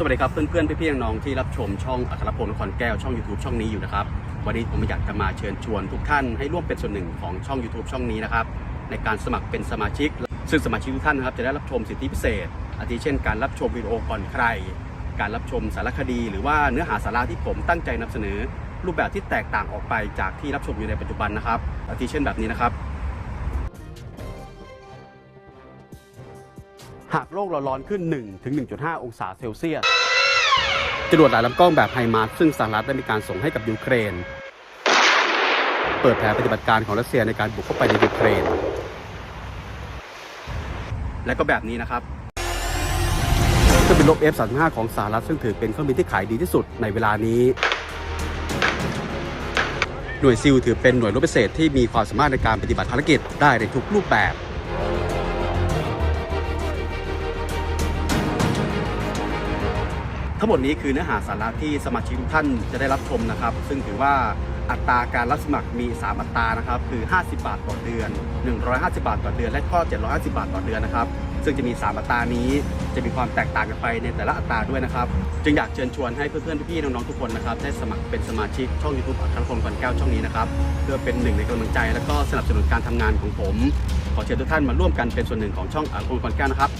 สวัสดีครับเพื่อนๆพี่ๆน้องๆที่รับชมช่องอัครพลนครแก้วช่อง YouTube ช่องนี้อยู่นะครับ วันนี้ผมอยากจะมาเชิญชวนทุกท่านให้ร่วมเป็นส่วนหนึ่งของช่อง YouTube ช่องนี้นะครับในการสมัครเป็นสมาชิก ซึ่งสมาชิกทุกท่านนะครับจะได้รับชมสิทธิพิเศษ อาทิเช่น การรับชมวิดีโอก่อนใคร การรับชมสารคดี หรือว่าเนื้อหาสาระที่ผมตั้งใจนำเสนอ รูปแบบที่แตกต่างออกไปจากที่รับชมอยู่ในปัจจุบันนะครับอาทิเช่นแบบนี้นะครับ หากโลกเราร้อนขึ้น1ถึง1.5 องศาเซลเซียสจรวดหลายลำกล้องแบบไฮมาร์สซึ่งสหรัฐได้มีการส่งให้กับยูเครน เปิดแผนปฏิบัติการของรัสเซียในการบุกเข้าไปในยูเครน และก็แบบนี้นะครับเครื่องบินรบ F-35 ของสหรัฐซึ่งถือเป็นเครื่องบินที่ขายดีที่สุดในเวลานี้ หน่วยซิลถือเป็นหน่วยรบพิเศษที่มีความสามารถในการปฏิบัติภารกิจได้ในทุกรูปแบบ ทั้งหมดนี้คือเนื้อหาสาระที่สมาชิกทุกท่านจะได้รับชมนะครับ ซึ่งถือว่าอัตราการรับสมัครมี 3 อัตรานะครับ คือ 50 บาทต่อเดือน 150 บาทต่อเดือน และก็ 750 บาทต่อเดือนนะครับ ซึ่งจะมี 3 อัตรานี้จะมีความแตกต่างกันไปในแต่ละอัตราด้วยนะครับ จึงอยากเชิญชวนให้เพื่อนๆ พี่ๆ น้องๆ ทุกคนนะครับ ได้สมัครเป็นสมาชิกช่อง YouTube อัครพลก่อนแก้วช่องนี้นะครับ เพื่อเป็นหนึ่งในกำลังใจ และก็สนับสนุนการทำงานของผม ขอเชิญทุกท่านมาร่วมกันเป็นส่วนหนึ่งของช่องอัครพลก่อนแก้วนะครับ